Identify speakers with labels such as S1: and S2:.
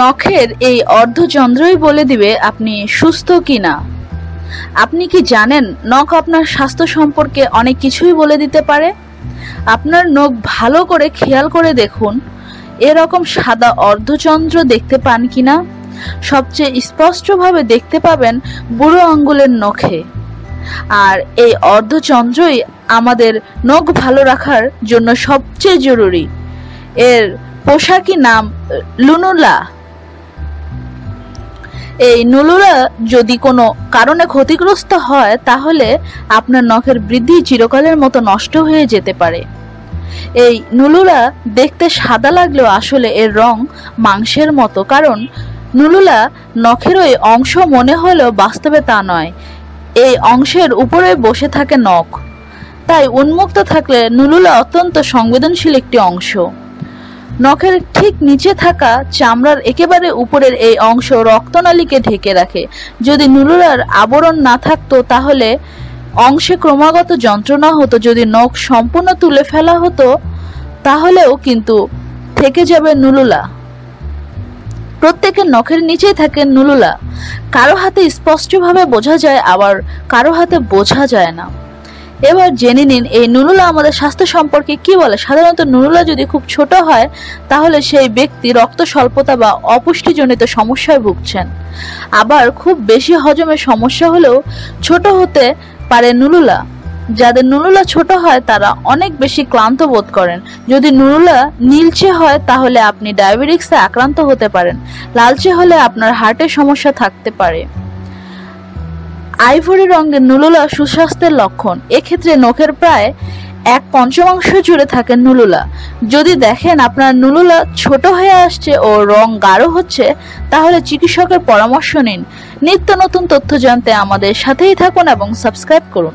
S1: নখের এই অর্ধচন্দ্রই বলে দিবে আপনি সুস্থ কি না আপনি কি জানেন নখ আপনার স্বাস্থ্য সম্পর্কে অনেক কিছুই বলে দিতে পারে? আপনার নখ ভালো করে খেয়াল করে দেখুন, এরকম সাদা অর্ধচন্দ্র দেখতে পান কি না সবচেয়ে স্পষ্টভাবে দেখতে পাবেন বুড়ো আঙ্গুলের নখে। আর এই অর্ধচন্দ্রই আমাদের নখ ভালো রাখার জন্য সবচেয়ে জরুরি। এর পোশাকি নাম লুনুলা। এই নুলুরা যদি কোনো কারণে ক্ষতিগ্রস্ত হয়, তাহলে আপনার নখের বৃদ্ধি চিরকালের মতো নষ্ট হয়ে যেতে পারে। এই নুলুরা দেখতে সাদা লাগলেও আসলে এর রং মাংসের মতো, কারণ নুলুলা নখের ওই অংশ মনে হলেও বাস্তবে তা নয়। এই অংশের উপরে বসে থাকে নখ। তাই উন্মুক্ত থাকলে নুলুলা অত্যন্ত সংবেদনশীল একটি অংশ। নখের ঠিক নিচে থাকা চামড়ার একেবারে উপরের এই অংশ রক্তনালীকে ঢেকে রাখে। যদি নুলুলার আবরণ না থাকতো তাহলে অংশে ক্রমাগত যন্ত্রণা হতো। যদি নখ সম্পূর্ণ তুলে ফেলা হতো, তাহলেও কিন্তু থেকে যাবে নুলুলা প্রত্যেকের নখের নিচেই থাকে নুলুলা কারও হাতে স্পষ্টভাবে বোঝা যায়, আবার কারও হাতে বোঝা যায় না। এবার জেনে নিন, এই নুরুলা আমাদের স্বাস্থ্য সম্পর্কে কি বলে? সাধারণত নুরুলা যদি খুব ছোট হয়, তাহলে সেই ব্যক্তি রক্ত স্বল্পতা বা অপুষ্টিজনিত সমস্যায় ভুগছেন। আবার খুব বেশি হজমের সমস্যা হলেও ছোট হতে পারে নুলুলা যাদের নুরুলা ছোট হয়, তারা অনেক বেশি ক্লান্ত বোধ করেন। যদি নুরুলা নীলচে হয়, তাহলে আপনি ডায়াবেটিক্সে আক্রান্ত হতে পারেন। লালচে হলে আপনার হার্টের সমস্যা থাকতে পারে। আইভরি রঙের নুলুলা সুস্বাস্থ্যের লক্ষণ। এক্ষেত্রে নখের প্রায় এক পঞ্চমাংশ জুড়ে থাকে নুলুলা। যদি দেখেন আপনার নুলুলা ছোট হয়ে আসছে ও রং গাঢ় হচ্ছে, তাহলে চিকিৎসকের পরামর্শ নিন। নিত্য নতুন তথ্য জানতে আমাদের সাথেই থাকুন এবং সাবস্ক্রাইব করুন।